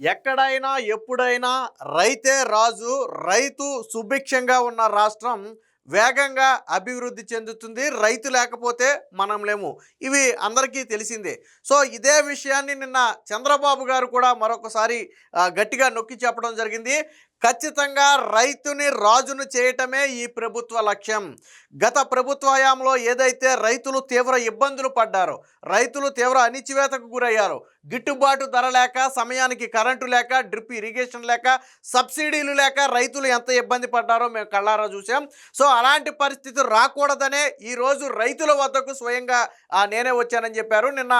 ఎక్కడైనా ఎప్పుడైనా రైతే రాజు రైతు సుభిక్షంగా ఉన్న రాష్ట్రం వేగంగా అభివృద్ధి చెందుతుంది. రైతు లేకపోతే మనం లేము. ఇవి అందరికీ తెలిసిందే. సో ఇదే విషయాన్ని నిన్న చంద్రబాబు గారు కూడా మరొకసారి గట్టిగా నొక్కి చెప్పడం జరిగింది. ఖచ్చితంగా రైతుని రాజును చేయటమే ఈ ప్రభుత్వ లక్ష్యం. గత ప్రభుత్వ హయాంలో ఏదైతే రైతులు తీవ్ర ఇబ్బందులు పడ్డారో రైతులు తీవ్ర అణిచివేతకు గురయ్యారు గిట్టుబాటు ధర లేక సమయానికి కరెంటు లేక డ్రిప్ ఇరిగేషన్ లేక సబ్సిడీలు లేక రైతులు ఎంత ఇబ్బంది పడ్డారో మేము కళ్ళారా చూసాం. సో అలాంటి పరిస్థితి రాకూడదనే ఈరోజు రైతుల వద్దకు స్వయంగా నేనే వచ్చానని చెప్పారు. నిన్న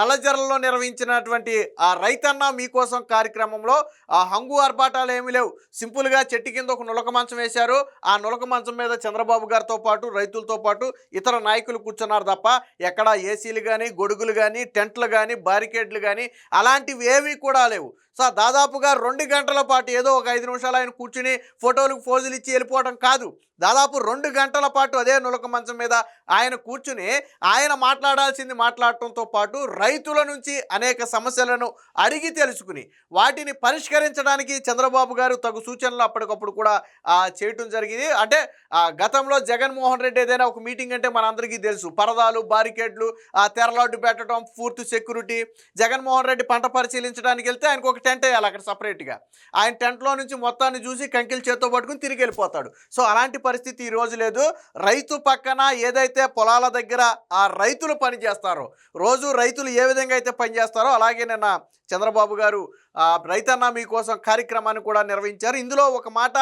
నల్లజరల్లో నిర్వహించినటువంటి ఆ రైతన్న మీకోసం కార్యక్రమంలో ఆ హంగు ఆర్భాటాలు ఏమీ లేవు. సింపుల్గా చెట్టు కింద ఒక నులక మంచం వేశారు. ఆ నులక మంచం మీద చంద్రబాబు గారితో పాటు రైతులతో పాటు ఇతర నాయకులు కూర్చున్నారు తప్ప ఎక్కడ ఏసీలు కానీ గొడుగులు కానీ టెంట్లు కానీ బారికేడ్లు కానీ అలాంటివి ఏవి కూడా లేవు. సో దాదాపుగా రెండు గంటల పాటు ఏదో ఒక ఐదు నిమిషాలు ఆయన కూర్చుని ఫోటోలకు ఫోజులు ఇచ్చి వెళ్ళిపోవడం కాదు. దాదాపు రెండు గంటల పాటు అదే నులక మంచం మీద ఆయన కూర్చుని ఆయన మాట్లాడాల్సింది మాట్లాడటంతో పాటు రైతుల నుంచి అనేక సమస్యలను అడిగి తెలుసుకుని వాటిని పరిష్కరించడానికి చంద్రబాబు గారు తగు సూచనలు అప్పటికప్పుడు కూడా చేయటం జరిగింది. అంటే ఆ, గతంలో జగన్మోహన్ రెడ్డి ఏదైనా ఒక మీటింగ్ అంటే మనందరికీ తెలుసు. పరదాలు బారికేడ్లు తెరలాడ్డు పెట్టడం పూర్తి సెక్యూరిటీ జగన్మోహన్ రెడ్డి పంట పరిశీలించడానికి వెళ్తే ఆయనకు ఒక టెంట్ వేయాలి అక్కడ సపరేట్గా ఆయన టెంట్లో నుంచి మొత్తాన్ని చూసి కంకిలు చేత్తో పట్టుకుని తిరిగి వెళ్ళిపోతాడు. సో అలాంటి పరిస్థితి ఈ రోజు లేదు. రైతు పక్కన ఏదైతే పొలాల దగ్గర ఆ రైతులు పనిచేస్తారో రోజు రైతులు ఏ విధంగా అయితే పనిచేస్తారో అలాగే నిన్న చంద్రబాబు గారు రైతన్న మీకోసం కార్యక్రమాన్ని కూడా నిర్వహించారు. ఇందులో ఒక మాట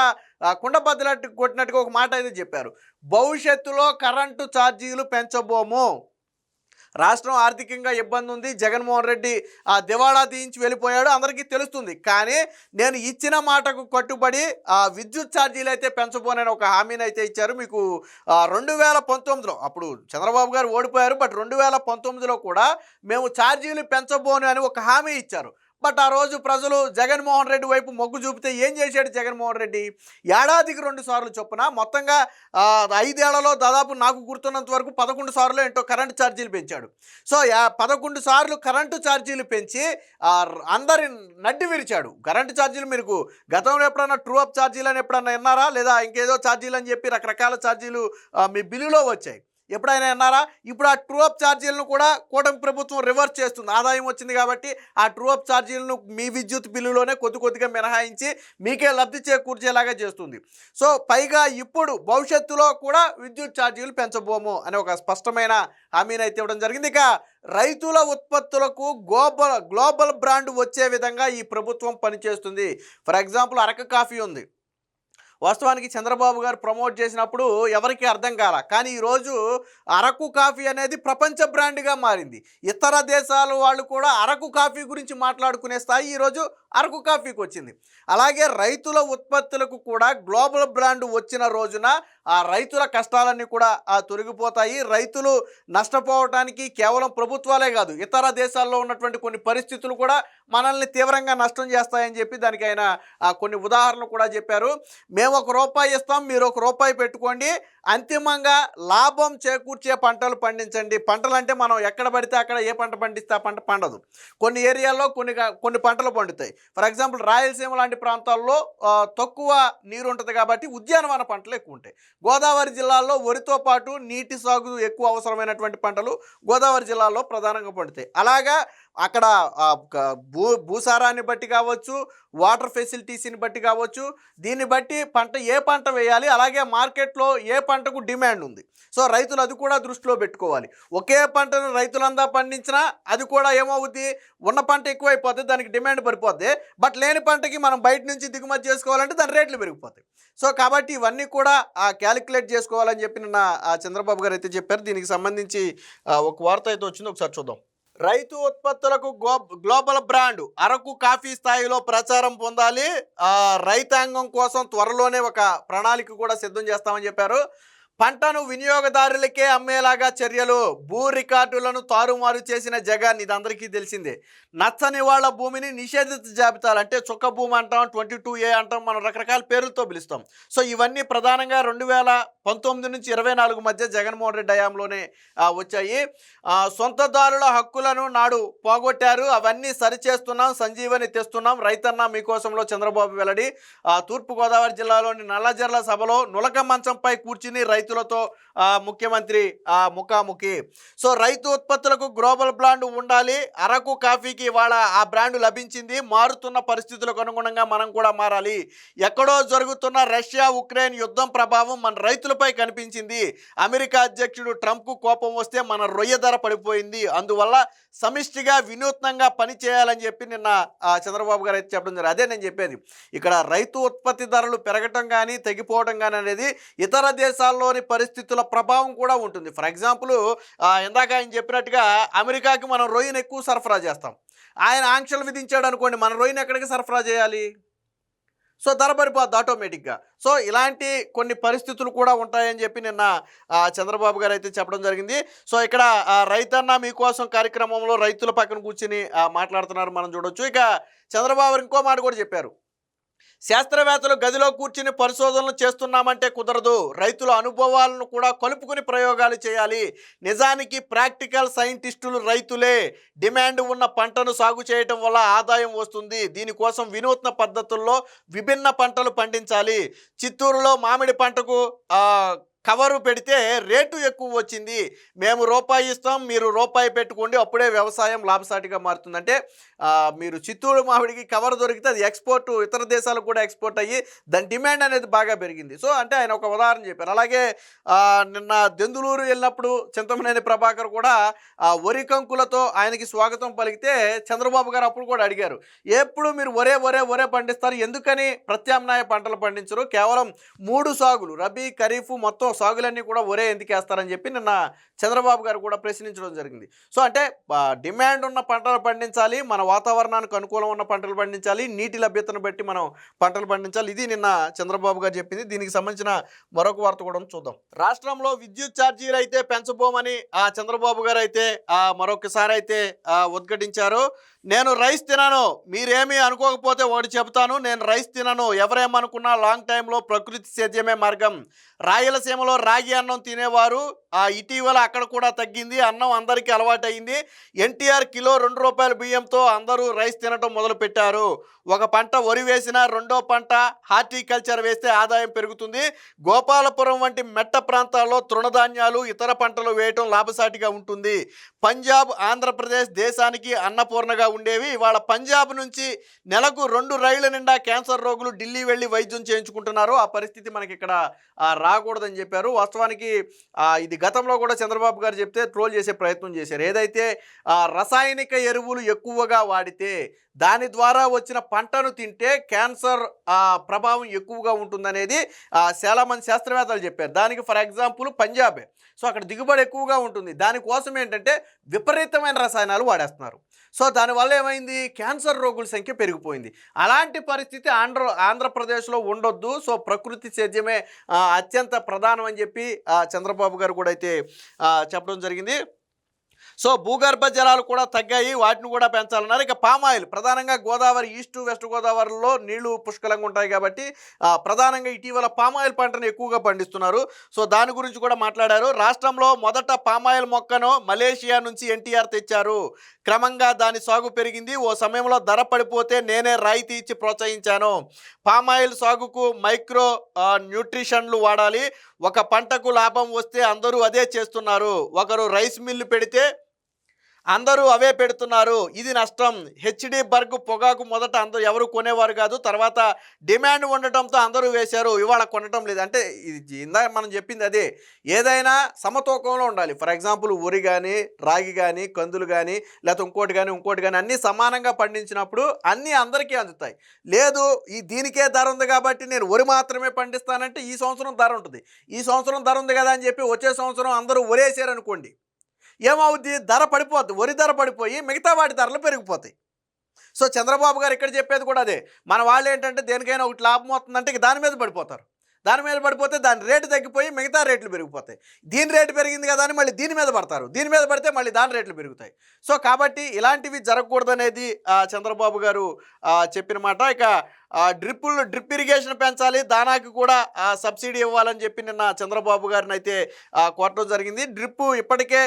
కుండ బద్దలట్టు కొట్టినట్టుగా ఒక మాట అయితే చెప్పారు. భవిష్యత్తులో కరెంటు ఛార్జీలు పెంచబోము. రాష్ట్రం ఆర్థికంగా ఇబ్బంది ఉంది. జగన్మోహన్ రెడ్డి ఆ దివాళా తీయించి వెళ్ళిపోయాడు. అందరికీ తెలుస్తుంది. కానీ నేను ఇచ్చిన మాటకు కట్టుబడి ఆ విద్యుత్ ఛార్జీలు అయితే పెంచబోనని ఒక హామీని అయితే ఇచ్చారు. మీకు రెండు వేల పంతొమ్మిదిలో అప్పుడు చంద్రబాబు గారు ఓడిపోయారు. బట్ రెండు వేల పంతొమ్మిదిలో కూడా మేము ఛార్జీలు పెంచబోను అని ఒక హామీ ఇచ్చారు. బట్ ఆ రోజు ప్రజలు జగన్మోహన్ రెడ్డి వైపు మొగ్గు చూపితే ఏం చేశాడు జగన్మోహన్ రెడ్డి? ఏడాదికి రెండు సార్లు చొప్పున మొత్తంగా ఐదేళ్ళలో దాదాపు నాకు గుర్తున్నంత వరకు పదకొండు సార్లు ఏంటో కరెంటు ఛార్జీలు పెంచాడు. సో పదకొండు సార్లు కరెంటు ఛార్జీలు పెంచి అందరి నడ్డి విరిచాడు. కరెంటు ఛార్జీలు మీకు గతంలో ఎప్పుడన్నా ట్రూ అప్ ఛార్జీలు అని ఎప్పుడన్నా విన్నారా? లేదా ఇంకేదో ఛార్జీలు అని చెప్పి రకరకాల ఛార్జీలు మీ బిల్లులో వచ్చాయి. ఎప్పుడైనా విన్నారా? ఇప్పుడు ఆ ట్రూ అప్ ఛార్జీలను కూడా కూటమి ప్రభుత్వం రివర్స్ చేస్తుంది. ఆదాయం వచ్చింది కాబట్టి ఆ ట్రూ అప్ ఛార్జీలను మీ విద్యుత్ బిల్లులోనే కొద్ది కొద్దిగా మినహాయించి మీకే లబ్ధి చేకూర్చేలాగా చేస్తుంది. సో పైగా ఇప్పుడు భవిష్యత్తులో కూడా విద్యుత్ ఛార్జీలు పెంచబోము అనే ఒక స్పష్టమైన హామీని అయితే ఇవ్వడం జరిగింది. ఇక రైతుల ఉత్పత్తులకు గ్లోబల్ గ్లోబల్ బ్రాండ్ వచ్చే విధంగా ఈ ప్రభుత్వం పనిచేస్తుంది. ఫర్ ఎగ్జాంపుల్ అరక కాఫీ ఉంది. వాస్తవానికి చంద్రబాబు గారు ప్రమోట్ చేసినప్పుడు ఎవరికీ అర్థం కాల. కానీ ఈరోజు అరకు కాఫీ అనేది ప్రపంచ బ్రాండ్గా మారింది. ఇతర దేశాల వాళ్ళు కూడా అరకు కాఫీ గురించి మాట్లాడుకునే స్థాయి ఈరోజు అరకు కాఫీకి వచ్చింది అలాగే రైతుల ఉత్పత్తులకు కూడా గ్లోబల్ బ్రాండ్ వచ్చిన రోజున ఆ రైతుల కష్టాలన్నీ కూడా ఆ తొలగిపోతాయి. రైతులు నష్టపోవటానికి కేవలం ప్రభుత్వాలే కాదు ఇతర దేశాల్లో ఉన్నటువంటి కొన్ని పరిస్థితులు కూడా మనల్ని తీవ్రంగా నష్టం చేస్తాయని చెప్పి దానికి ఆయన కొన్ని ఉదాహరణలు కూడా చెప్పారు. మేము ఒక రూపాయి ఇస్తాం మీరు ఒక రూపాయి పెట్టుకోండి అంతిమంగా లాభం చేకూర్చే పంటలు పండించండి. పంటలు అంటే మనం ఎక్కడ పడితే అక్కడ ఏ పంట పండిస్తే ఆ పంట పండదు. కొన్ని ఏరియాల్లో కొన్ని కొన్ని పంటలు పండుతాయి. ఫర్ ఎగ్జాంపుల్ రాయలసీమ లాంటి ప్రాంతాల్లో తక్కువ నీరు ఉంటుంది కాబట్టి ఉద్యానవన పంటలు ఎక్కువ ఉంటాయి. గోదావరి జిల్లాలో వరితో పాటు నీటి సాగు ఎక్కువ అవసరమైనటువంటి పంటలు గోదావరి జిల్లాలో ప్రధానంగా పండుతాయి. అలాగా అక్కడ భూ భూసారాన్ని బట్టి కావచ్చు వాటర్ ఫెసిలిటీస్ని బట్టి కావచ్చు దీన్ని బట్టి పంట ఏ పంట వేయాలి అలాగే మార్కెట్లో ఏ పంటకు డిమాండ్ ఉంది. సో రైతులు అది కూడా దృష్టిలో పెట్టుకోవాలి. ఒకే పంటను రైతులందా పండించినా అది కూడా ఏమవుద్ది? ఉన్న పంట ఎక్కువైపోతుంది దానికి డిమాండ్ పడిపోద్ది. బట్ లేని పంటకి మనం బయట నుంచి దిగుమతి చేసుకోవాలంటే దాని రేట్లు పెరిగిపోతాయి. సో కాబట్టి ఇవన్నీ కూడా ఆ క్యాలిక్యులేట్ చేసుకోవాలని చెప్పి నా చంద్రబాబు గారు అయితే చెప్పారు. దీనికి సంబంధించి ఒక వార్త అయితే వచ్చింది. ఒకసారి చూద్దాం. రైతు ఉత్పత్తులకు గ్లోబల్ బ్రాండ్ అరకు కాఫీ స్థాయిలో ప్రచారం పొందాలి. రైతాంగం కోసం త్వరలోనే ఒక ప్రణాళిక కూడా సిద్ధం చేస్తామని చెప్పారు. పంటను వినియోగదారులకే అమ్మేలాగా చర్యలు భూ రికార్డులను తారుమారు చేసిన జగన్ ఇది అందరికీ తెలిసిందే. నచ్చని వాళ్ళ భూమిని నిషేధిత జాబితాలు అంటే చుక్క భూమి అంటాం ట్వంటీ టూ ఏ అంటాం మనం రకరకాల పేర్లతో పిలుస్తాం. సో ఇవన్నీ ప్రధానంగా రెండు వేల పంతొమ్మిది నుంచి ఇరవై నాలుగు మధ్య జగన్మోహన్ రెడ్డి హయాంలోనే వచ్చాయి. సొంతదారుల హక్కులను నాడు పోగొట్టారు. అవన్నీ సరిచేస్తున్నాం సంజీవని తెస్తున్నాం. రైతన్న మీకోసంలో చంద్రబాబు వెల్లడి. తూర్పుగోదావరి జిల్లాలోని నల్లజర్ల సభలో నులక మంచంపై కూర్చుని రైతు రైతులతో ముఖ్యమంత్రి ఆ, ముఖాముఖి. సో రైతు ఉత్పత్తులకు గ్లోబల్ బ్రాండ్ ఉండాలి. అరకు కాఫీకి ఇవాళ ఆ బ్రాండ్ లభించింది. మారుతున్న పరిస్థితులకు అనుగుణంగా మనం కూడా మారాలి. ఎక్కడో జరుగుతున్న రష్యా ఉక్రెయిన్ యుద్ధం ప్రభావం మన రైతులపై కనిపించింది. అమెరికా అధ్యక్షుడు ట్రంప్కు కోపం వస్తే మన రొయ్య ధర పడిపోయింది. అందువల్ల సమిష్టిగా వినూత్నంగా పని చేయాలని చెప్పి నిన్న ఆ, చంద్రబాబు గారు అయితే చెప్పడం జరిగింది. అదే నేను చెప్పేది. ఇక్కడ రైతు ఉత్పత్తి ధరలు పెరగటం కానీ తగ్గిపోవడం కానీ అనేది ఇతర దేశాల్లో దేశాల్లోని పరిస్థితుల ప్రభావం కూడా ఉంటుంది. ఫర్ ఎగ్జాంపుల్ ఇందాక ఆయన చెప్పినట్టుగా అమెరికాకి మనం రొయ్యను ఎక్కువ సరఫరా చేస్తాం. ఆయన ఆంక్షలు విధించాడు అనుకోండి మన రొయ్యను ఎక్కడికి సరఫరా చేయాలి? సో ధర పడిపోద్ది ఆటోమేటిక్గా సో ఇలాంటి కొన్ని పరిస్థితులు కూడా ఉంటాయని చెప్పి నిన్న చంద్రబాబు గారు అయితే చెప్పడం జరిగింది. సో ఇక్కడ రైతన్న మీకోసం కార్యక్రమంలో రైతుల పక్కన కూర్చుని మాట్లాడుతున్నారు మనం చూడొచ్చు. ఇక చంద్రబాబు ఇంకో మాట కూడా చెప్పారు. శాస్త్రవేత్తలు గదిలో కూర్చుని పరిశోధనలు చేస్తున్నామంటే కుదరదు. రైతుల అనుభవాలను కూడా కలుపుకుని ప్రయోగాలు చేయాలి. నిజానికి ప్రాక్టికల్ సైంటిస్టులు రైతులే. డిమాండ్ ఉన్న పంటను సాగు చేయటం వల్ల ఆదాయం వస్తుంది. దీనికోసం వినూత్న పద్ధతుల్లో విభిన్న పంటలు పండించాలి. చిత్తూరులో మామిడి పంటకు కవరు పెడితే రేటు ఎక్కువ వచ్చింది. మేము రూపాయి ఇస్తాం మీరు రూపాయి పెట్టుకోండి అప్పుడే వ్యవసాయం లాభసాటిగా మారుతుందంటే మీరు చిత్తూరు మామిడికి కవర్ దొరికితే అది ఎక్స్పోర్ట్ ఇతర దేశాలకు కూడా ఎక్స్పోర్ట్ అయ్యి దాని డిమాండ్ అనేది బాగా పెరిగింది. సో అంటే ఆయన ఒక ఉదాహరణ చెప్పారు. అలాగే నిన్న దెందులూరు వెళ్ళినప్పుడు చింతమనేని ప్రభాకర్ కూడా ఆ వరి కంకులతో ఆయనకి స్వాగతం పలికితే చంద్రబాబు గారు అప్పుడు కూడా అడిగారు. ఎప్పుడు మీరు ఒరే ఒరే ఒరే పండిస్తారు? ఎందుకని ప్రత్యామ్నాయ పంటలు పండించరు? కేవలం మూడు సాగులు రబీ ఖరీఫ్ మొత్తం సాగులన్నీ కూడా ఒరే ఎందుకు వేస్తారని చెప్పి నిన్న చంద్రబాబు గారు కూడా ప్రశ్నించడం జరిగింది. సో అంటే డిమాండ్ ఉన్న పంటలు పండించాలి మన వాతావరణానికి అనుకూలం ఉన్న పంటలు పండించాలి నీటి లభ్యతను బట్టి మనం పంటలు పండించాలి. ఇది నిన్న చంద్రబాబు గారు చెప్పింది. దీనికి సంబంధించిన మరొక వార్త కూడా చూద్దాం. రాష్ట్రంలో విద్యుత్ ఛార్జీలు అయితే పెంచబోమని ఆ చంద్రబాబు గారు అయితే ఆ మరొకసారి అయితే ఉద్ఘటించారు. నేను రైస్ తినను మీరేమీ అనుకోకపోతే ఒకటి చెబుతాను. నేను రైస్ తినను ఎవరేమనుకున్నా లాంగ్ టైంలో ప్రకృతి సేద్యమే మార్గం. రాయలసీమ రాయలసీమలో రాగి అన్నం తినేవారు. ఆ ఇటీవల అక్కడ కూడా తగ్గింది. అన్నం అందరికీ అలవాటైంది ఎన్టీఆర్ కిలో రెండు రూపాయల బియ్యంతో అందరూ రైస్ తినటం మొదలుపెట్టారు. ఒక పంట వరి వేసినా రెండో పంట హార్టికల్చర్ వేస్తే ఆదాయం పెరుగుతుంది. గోపాలపురం వంటి మెట్ట ప్రాంతాల్లో తృణధాన్యాలు ఇతర పంటలు వేయటం లాభసాటిగా ఉంటుంది. పంజాబ్ ఆంధ్రప్రదేశ్ దేశానికి అన్నపూర్ణగా ఉండేవి. ఇవాళ పంజాబ్ నుంచి నెలకు రెండు రైళ్ళ నిండా క్యాన్సర్ రోగులు ఢిల్లీ వెళ్ళి వైద్యం చేయించుకుంటున్నారు. ఆ పరిస్థితి మనకి ఇక్కడ రాకూడదని చెప్పి చెప్పారు. వాస్తవానికి ఇది గతంలో కూడా చంద్రబాబు గారు చెప్తే ట్రోల్ చేసే ప్రయత్నం చేశారు. ఏదైతే రసాయనిక ఎరువులు ఎక్కువగా వాడితే దాని ద్వారా వచ్చిన పంటను తింటే క్యాన్సర్ ప్రభావం ఎక్కువగా ఉంటుందనేది చాలామంది శాస్త్రవేత్తలు చెప్పారు. దానికి ఫర్ ఎగ్జాంపుల్ పంజాబే. సో అక్కడ దిగుబడి ఎక్కువగా ఉంటుంది. దానికోసం ఏంటంటే విపరీతమైన రసాయనాలు వాడేస్తున్నారు. సో దానివల్ల ఏమైంది? క్యాన్సర్ రోగుల సంఖ్య పెరిగిపోయింది. అలాంటి పరిస్థితి ఆంధ్ర ఆంధ్రప్రదేశ్లో ఉండొద్దు. సో ప్రకృతి సేద్యమే అత్యంత ప్రధానం అని చెప్పి చంద్రబాబు గారు కూడా అయితే చెప్పడం జరిగింది. సో భూగర్భ జలాలు కూడా తగ్గాయి వాటిని కూడా పెంచాలన్నారు. ఇక పామాయిల్ ప్రధానంగా గోదావరి ఈస్ట్ వెస్ట్ గోదావరిలో నీళ్ళు పుష్కలంగా ఉంటాయి కాబట్టి ప్రధానంగా ఇటీవల పామాయిల్ పంటను ఎక్కువగా పండిస్తున్నారు. సో దాని గురించి కూడా మాట్లాడారు. రాష్ట్రంలో మొదట పామాయిల్ మొక్కను మలేషియా నుంచి ఎన్టీఆర్ తెచ్చారు. క్రమంగా దాని సాగు పెరిగింది. ఓ సమయంలో ధర పడిపోతే నేనే రాయితీ ఇచ్చి ప్రోత్సహించాను. పామాయిల్ సాగుకు మైక్రో న్యూట్రిషన్లు వాడాలి. ఒక పంటకు లాభం వస్తే అందరూ అదే చేస్తున్నారు. ఒకరు రైస్ మిల్లు పెడితే అందరూ అవే పెడుతున్నారు. ఇది నష్టం. హెచ్డి బర్గ్ పొగాకు మొదట అందరూ ఎవరు కొనేవారు కాదు. తర్వాత డిమాండ్ ఉండటంతో అందరూ వేశారు. ఇవాళ కొనటం లేదు. అంటే ఇది ఇందాక మనం చెప్పింది అదే. ఏదైనా సమతూకంలో ఉండాలి. ఫర్ ఎగ్జాంపుల్ వరి కానీ రాగి కానీ కందులు కానీ లేకపోతే ఇంకోటి కానీ ఇంకోటి కానీ అన్నీ సమానంగా పండించినప్పుడు అన్నీ అందరికీ అందుతాయి. లేదు ఈ దీనికే ధర ఉంది కాబట్టి నేను వరి మాత్రమే పండిస్తానంటే ఈ సంవత్సరం ధర ఉంటుంది. ఈ సంవత్సరం ధర ఉంది కదా అని చెప్పి వచ్చే సంవత్సరం అందరూ ఒరేసారనుకోండి ఏమవుద్ది? ధర పడిపోద్ది. వరి ధర పడిపోయి మిగతా వాటి ధరలు పెరిగిపోతాయి. సో చంద్రబాబు గారు ఇక్కడ చెప్పేది కూడా అదే. మన వాళ్ళు ఏంటంటే దేనికైనా ఒకటి లాభం వస్తుందంటే ఇక దాని మీద పడిపోతారు. దాని మీద పడిపోతే దాని రేటు తగ్గిపోయి మిగతా రేట్లు పెరిగిపోతాయి. దీని రేటు పెరిగింది కదా అని మళ్ళీ దీని మీద పడతారు. దీని మీద పడితే మళ్ళీ దాని రేట్లు పెరుగుతాయి. సో కాబట్టి ఇలాంటివి జరగకూడదనేది చంద్రబాబు గారు చెప్పిన మాట. ఇక డ్రిప్పులు డ్రిప్ ఇరిగేషన్ పెంచాలి. దానాకి కూడా సబ్సిడీ ఇవ్వాలని చెప్పి నిన్న చంద్రబాబు గారిని అయితే కోరటం జరిగింది. డ్రిప్ ఇప్పటికే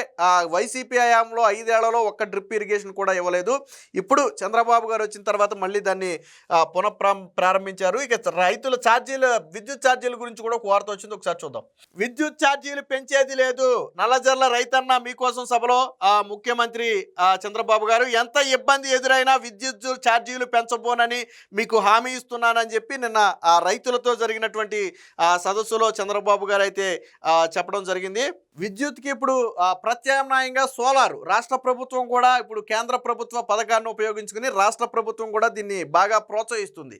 వైసీపీ హయాంలో ఐదేళ్ళలో ఒక్క డ్రిప్ ఇరిగేషన్ కూడా ఇవ్వలేదు. ఇప్పుడు చంద్రబాబు గారు వచ్చిన తర్వాత మళ్ళీ దాన్ని ఆ, పునఃప్రా ప్రారంభించారు. ఇక రైతుల ఛార్జీలు విద్యుత్ ఛార్జీల గురించి కూడా ఒక వార్త వచ్చింది. ఒకసారి చూద్దాం. విద్యుత్ ఛార్జీలు పెంచేది లేదు. నల్లజర్ల రైతన్న మీకోసం సభలో ముఖ్యమంత్రి చంద్రబాబు గారు ఎంత ఇబ్బంది ఎదురైనా విద్యుత్ ఛార్జీలు పెంచబోనని మీకు హామీ ఇస్తున్నానని చెప్పి నిన్న ఆ రైతులతో జరిగినటువంటి ఆ, సదస్సులో చంద్రబాబు గారు అయితే చెప్పడం జరిగింది. విద్యుత్కి ఇప్పుడు ప్రత్యామ్నాయంగా సోలార్. రాష్ట్ర ప్రభుత్వం కూడా ఇప్పుడు కేంద్ర ప్రభుత్వ పథకాన్ని ఉపయోగించుకుని రాష్ట్ర ప్రభుత్వం కూడా దీన్ని బాగా ప్రోత్సహిస్తుంది.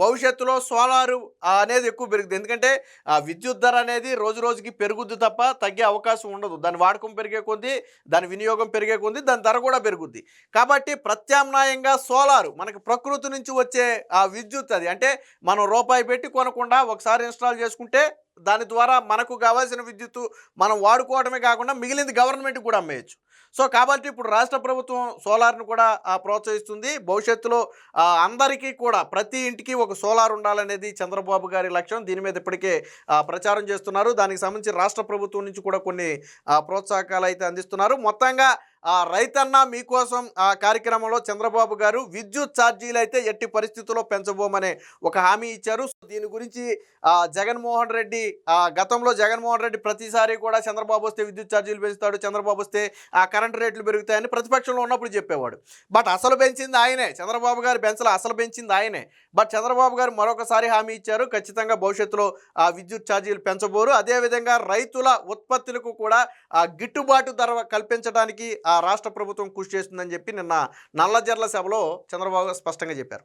భవిష్యత్తులో సోలారు అనేది ఎక్కువ పెరుగుతుంది. ఎందుకంటే ఆ, విద్యుత్ ధర అనేది రోజు రోజుకి పెరుగుద్ది తప్ప తగ్గే అవకాశం ఉండదు. దాని వాడకం పెరిగే కొద్దీ దాని వినియోగం పెరిగే కొద్దీ దాని ధర కూడా పెరుగుద్ది. కాబట్టి ప్రత్యామ్నాయంగా సోలారు మనకి ప్రకృతి నుంచి వచ్చే ఆ విద్యుత్ అది. అంటే మనం రూపాయి పెట్టి కొనకుండా ఒకసారి ఇన్స్టాల్ చేసుకుంటే దాని ద్వారా మనకు కావాల్సిన విద్యుత్తు మనం వాడుకోవడమే కాకుండా మిగిలింది గవర్నమెంట్ కూడా అమ్మేయచ్చు. సో కాబట్టి ఇప్పుడు రాష్ట్ర ప్రభుత్వం సోలార్ను కూడా ప్రోత్సహిస్తుంది. భవిష్యత్తులో అందరికీ కూడా ప్రతి ఇంటికి ఒక సోలార్ ఉండాలనేది చంద్రబాబు గారి లక్ష్యం. దీని మీద ఇప్పటికే ఆ, ప్రచారం చేస్తున్నారు. దానికి సంబంధించి రాష్ట్ర ప్రభుత్వం నుంచి కూడా కొన్ని ఆ, ప్రోత్సాహకాలు అయితే అందిస్తున్నారు. మొత్తంగా రైతన్న మీకోసం ఆ కార్యక్రమంలో చంద్రబాబు గారు విద్యుత్ ఛార్జీలు అయితే ఎట్టి పరిస్థితుల్లో పెంచబోమనే ఒక హామీ ఇచ్చారు. దీని గురించి ఆ, జగన్మోహన్ రెడ్డి ఆ, గతంలో జగన్మోహన్ రెడ్డి ప్రతిసారి కూడా చంద్రబాబు వస్తే విద్యుత్ ఛార్జీలు పెంచుతాడు చంద్రబాబు వస్తే ఆ కరెంట్ రేట్లు పెరుగుతాయని ప్రతిపక్షంలో ఉన్నప్పుడు చెప్పేవాడు. బట్ అసలు పెంచింది ఆయనే. చంద్రబాబు గారు పెంచలే అసలు పెంచింది ఆయనే. బట్ చంద్రబాబు గారు మరొకసారి హామీ ఇచ్చారు. ఖచ్చితంగా భవిష్యత్తులో ఆ విద్యుత్ ఛార్జీలు పెంచబోరు. అదేవిధంగా రైతుల ఉత్పత్తులకు కూడా ఆ గిట్టుబాటు ధర కల్పించడానికి రాష్ట్ర ప్రభుత్వం కృషి చేస్తుందని చెప్పి నిన్న నల్లజర్ల సభలో చంద్రబాబు స్పష్టంగా చెప్పారు.